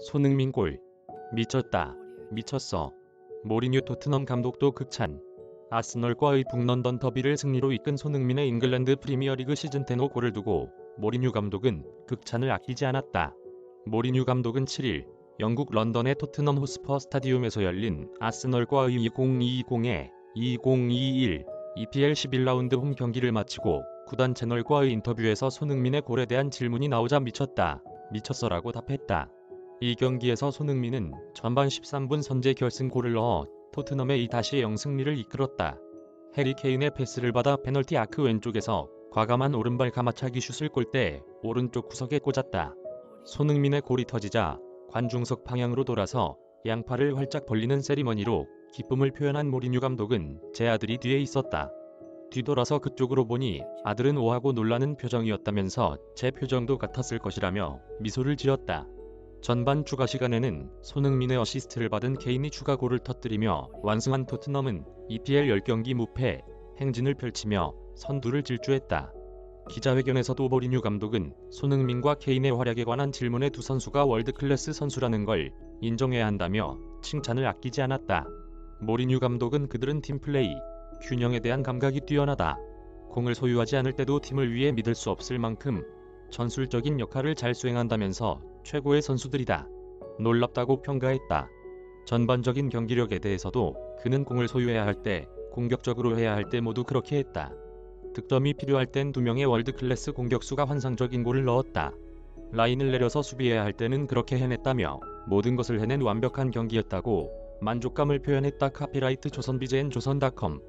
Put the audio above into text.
손흥민 골. 미쳤다. 미쳤어. 모리뉴 토트넘 감독도 극찬. 아스널과의 북런던 더비를 승리로 이끈 손흥민의 잉글랜드 프리미어리그 시즌 10호 골을 두고 모리뉴 감독은 극찬을 아끼지 않았다. 모리뉴 감독은 7일 영국 런던의 토트넘 호스퍼 스타디움에서 열린 아스널과의 2020에 2021 EPL 11라운드 홈 경기를 마치고 구단 채널과의 인터뷰에서 손흥민의 골에 대한 질문이 나오자 미쳤다. 미쳤어라고 답했다. 이 경기에서 손흥민은 전반 13분 선제 결승골을 넣어 토트넘의 2-0 승리를 이끌었다. 해리 케인의 패스를 받아 페널티 아크 왼쪽에서 과감한 오른발 가마차기 슛을 골대 오른쪽 구석에 꽂았다. 손흥민의 골이 터지자 관중석 방향으로 돌아서 양팔을 활짝 벌리는 세리머니로 기쁨을 표현한 모리뉴 감독은 제 아들이 뒤에 있었다. 뒤돌아서 그쪽으로 보니 아들은 오하고 놀라는 표정이었다면서 제 표정도 같았을 것이라며 미소를 지었다. 전반 추가 시간에는 손흥민의 어시스트를 받은 케인이 추가골을 터뜨리며 완승한 토트넘은 EPL 10경기 무패 행진을 펼치며 선두를 질주했다. 기자회견에서도 모리뉴 감독은 손흥민과 케인의 활약에 관한 질문에 두 선수가 월드클래스 선수라는 걸 인정해야 한다며 칭찬을 아끼지 않았다. 모리뉴 감독은 그들은 팀플레이, 균형에 대한 감각이 뛰어나다. 공을 소유하지 않을 때도 팀을 위해 믿을 수 없을 만큼 전술적인 역할을 잘 수행한다면서 최고의 선수들이다. 놀랍다고 평가했다. 전반적인 경기력에 대해서도 그는 공을 소유해야 할 때, 공격적으로 해야 할 때 모두 그렇게 했다. 득점이 필요할 땐 두 명의 월드클래스 공격수가 환상적인 골을 넣었다. 라인을 내려서 수비해야 할 때는 그렇게 해냈다며 모든 것을 해낸 완벽한 경기였다고 만족감을 표현했다. 카피라이트 조선비제엔 조선닷컴